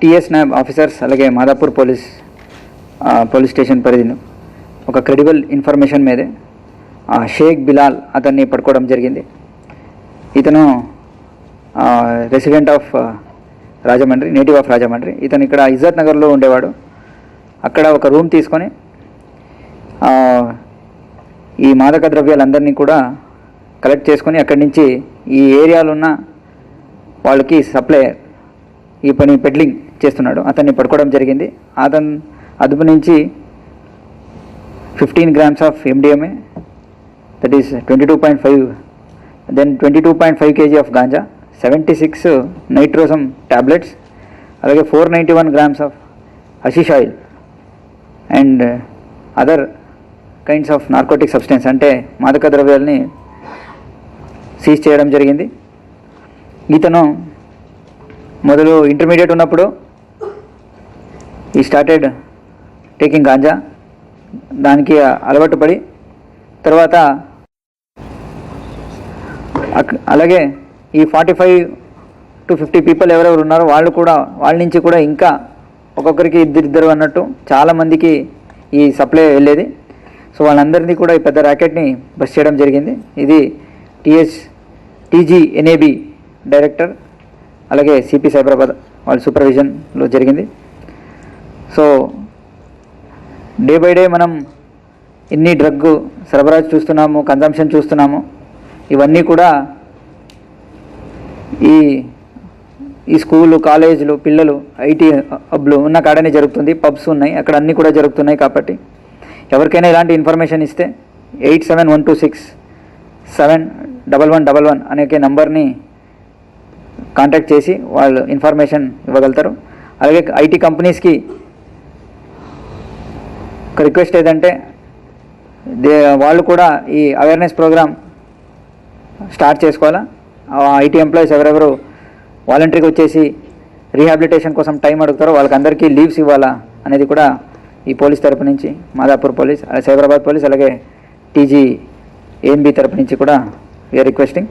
TS knob officers అలాగే Madhapur police police station పరిధిలో ఒక క్రెడిబుల్ ఇన్ఫర్మేషన్ మీదే షేక్ బిలాల్ అతన్ని పట్టుకోవడం జరిగింది. ఇతను resident of Rajahmundry native of Rajahmundry. ఇతను ఇక్కడ ఇజ్జత్ నగర్లో ఉండేవాడు. అక్కడ ఒక రూమ్ తీసుకొని ఈ మాదక ద్రవ్యాలందరినీ కూడా కలెక్ట్ చేసుకొని అక్కడి నుంచి ఈ ఏరియాలో ఉన్న వాళ్ళకి సప్లై ఈ పని పెడ్లింగ్ చేస్తున్నాడు. అతన్ని పడుకోవడం జరిగింది. అతను అదుపు నుంచి fifteen grams of MDMA that is twenty two point five then twenty two point five kg of ganja seventy six nitrosun tablets అలాగే four ninety one grams of hashish oil and other kinds of narcotic substance అంటే మాదక ద్రవ్యాలని seize చేయడం జరిగింది. ఇతను మొదలు intermediate ఉన్నప్పుడు ఈ started taking ganja దానికి అలవాటు పడి తర్వాత అలాగే ఈ forty five to fifty people ఎవరెవరు ఉన్నారో వాళ్ళు కూడా వాళ్ళ నుంచి కూడా ఇంకా ఒక్కొక్కరికి ఇద్దరిద్దరు అన్నట్టు చాలామందికి ఈ సప్లై వెళ్ళేది. సో వాళ్ళందరినీ కూడా ఈ పెద్ద ర్యాకెట్ని బస్ చేయడం జరిగింది. ఇది టిఎస్ టీజీ ఎన్ఏబి డైరెక్టర్ అలాగే సిపి సైబరాబాద్ వాళ్ళ సూపర్విజన్లో జరిగింది. సో డే బై డే మనం ఎన్ని డ్రగ్ సరఫరాజు చూస్తున్నాము కన్జంప్షన్ చూస్తున్నాము ఇవన్నీ కూడా ఈ ఈ స్కూలు కాలేజీలు పిల్లలు ఐటీ హబ్లు ఉన్న కాడనే జరుగుతుంది. పబ్స్ ఉన్నాయి అక్కడ అన్నీ కూడా జరుగుతున్నాయి కాబట్టి. ఎవరికైనా ఇలాంటి ఇన్ఫర్మేషన్ ఇస్తే eight seven one two six seven double one double one అనే నంబర్ని కాంటాక్ట్ చేసి వాళ్ళు ఇన్ఫర్మేషన్ ఇవ్వగలుగుతారు. అలాగే ఐటీ కంపెనీస్కి ఒక రిక్వెస్ట్ ఏదంటే దే వాళ్ళు కూడా ఈ అవేర్నెస్ ప్రోగ్రామ్ స్టార్ట్ చేసుకోవాలా? ఐటీ ఎంప్లాయీస్ ఎవరెవరు వాలంటరీగా వచ్చేసి రీహాబిలిటేషన్ కోసం టైం అడుగుతారో వాళ్ళకి అందరికీ లీవ్స్ ఇవ్వాలా అనేది కూడా ఈ పోలీస్ తరపు నుంచి మాదాపూర్ పోలీస్ సైబరాబాద్ పోలీస్ అలాగే టీజీ ఏఎన్బి తరపు నుంచి కూడా వీఆర్ రిక్వెస్టింగ్